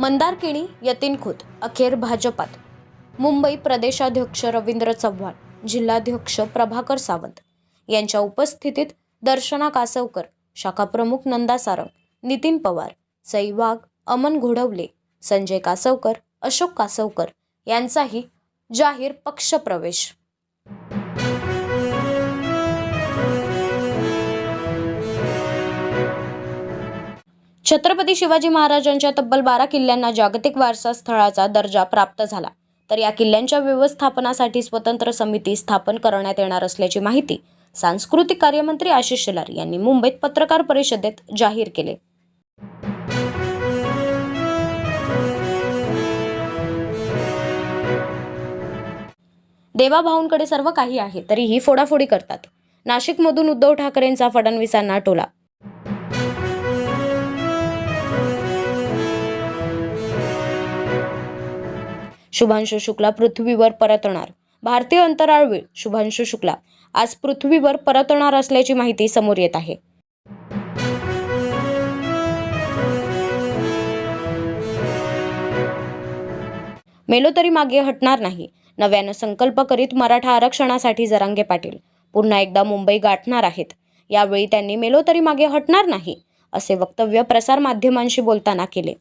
मंदारकिणी यतीन खुद अखेर भाजपात. मुंबई प्रदेशाध्यक्ष रवींद्र चव्हाण जिल्हाध्यक्ष प्रभाकर सावंत. यांच्या उपस्थितीत दर्शना कासवकर शाखाप्रमुख नंदा सारंग नितीन पवार सई वाघ अमन घोडवले संजय कासवकर अशोक कासवकर यांचाही जाहीर पक्षप्रवेश छत्रपती शिवाजी महाराजांच्या तब्बल बारा किल्ल्यांना जागतिक वारसा स्थळाचा दर्जा प्राप्त झाला. तर या किल्ल्यांच्या व्यवस्थापनासाठी स्वतंत्र समिती स्थापन करण्यात येणार असल्याची माहिती सांस्कृतिक कार्यमंत्री आशिष शेलार यांनी मुंबईत पत्रकार परिषदेत जाहीर केले. देवाभाऊंकडे सर्व काही आहे तरीही फोडाफोडी करतात. नाशिकमधून उद्धव ठाकरेंचा फडणवीसांना टोला शुभांशु शुक्ला पृथ्वीवर परतणार. भारतीय अंतराळवीर शुभांशु शुक्ला. आज पृथ्वीवर परतणार असल्याची माहिती समोर येत आहे. मेलो तरी मागे हटणार नाही. नव्यानं संकल्प करीत मराठा आरक्षणासाठी जरांगे पाटील. पुन्हा एकदा मुंबई गाठणार आहेत. यावेळी त्यांनी मेलो तरी मागे हटणार नाही असे वक्तव्य प्रसारमाध्यमांशी बोलताना केले.